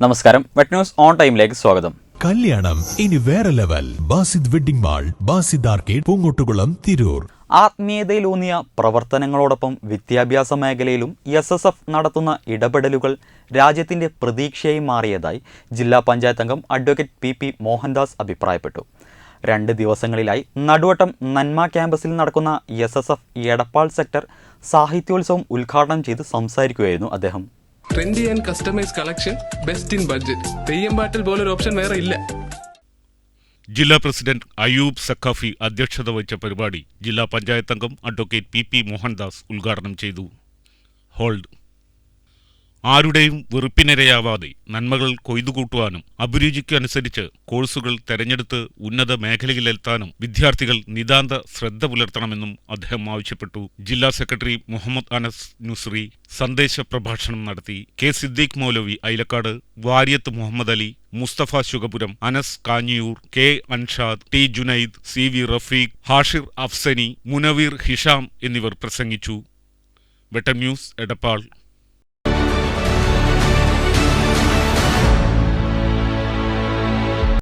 നമസ്കാരം. Wet news on ടൈമിലേക്ക് സ്വാഗതം. കല്യാണം. ഇനി വേറെ level. Basid wedding mall Basid arcade Poongottukulam Tirur. ആത്മീയതയിലൂന്നിയ പ്രവർത്തനങ്ങളോടൊപ്പം വിദ്യാഭ്യാസ മേഖലയിലും എസ് എസ് എഫ് നടത്തുന്ന ഇടപെടലുകൾ രാജ്യത്തിന്റെ പ്രതീക്ഷയായി മാറിയതായി ജില്ലാ പഞ്ചായത്ത് അംഗം അഡ്വക്കേറ്റ് പി പി മോഹൻദാസ് അഭിപ്രായപ്പെട്ടു. രണ്ട് ദിവസങ്ങളിലായി നടുവട്ടം നന്മ ക്യാമ്പസിൽ നടക്കുന്ന S S F Edappal sector സാഹിത്യോത്സവം ഉദ്ഘാടനം ചെയ്ത് സംസാരിക്കുകയായിരുന്നു അദ്ദേഹം. Trendy and customise collection best in budget Theyyam പാട്ടിൽ പോലൊരു ഓപ്ഷൻ വേറെ ഇല്ല. ജില്ലാ പ്രസിഡന്റ് അയൂബ് സഖാഫി അധ്യക്ഷത വഹിച്ച പരിപാടി ജില്ലാ പഞ്ചായത്ത് അംഗം അഡ്വക്കേറ്റ് പി പി മോഹൻദാസ് ഉദ്ഘാടനം ചെയ്തു. ഹോൾഡ് ആരുടെയും വെറുപ്പിനിരയാവാതെ നന്മകൾ കൊയ്തുകൂട്ടുവാനും അഭിരുചിക്കനുസരിച്ച് കോഴ്സുകൾ തെരഞ്ഞെടുത്ത് ഉന്നത മേഖലയിലെത്താനും വിദ്യാർത്ഥികൾ നിതാന്ത ശ്രദ്ധ പുലർത്തണമെന്നും അദ്ദേഹം ആവശ്യപ്പെട്ടു. ജില്ലാ സെക്രട്ടറി മുഹമ്മദ് അനസ് നുസ്രി സന്ദേശ പ്രഭാഷണം നടത്തി. K Siddique Maulavi Ailakkad Varyath Muhammad Ali Musthafa Shugapuram Anas Kanjiyoor K Anshad T Junaid C V Rafeeq Hashir Afsani Munavir Hisham എന്നിവർ പ്രസംഗിച്ചു. വെട്ടം ന്യൂസ് എടപ്പാൾ.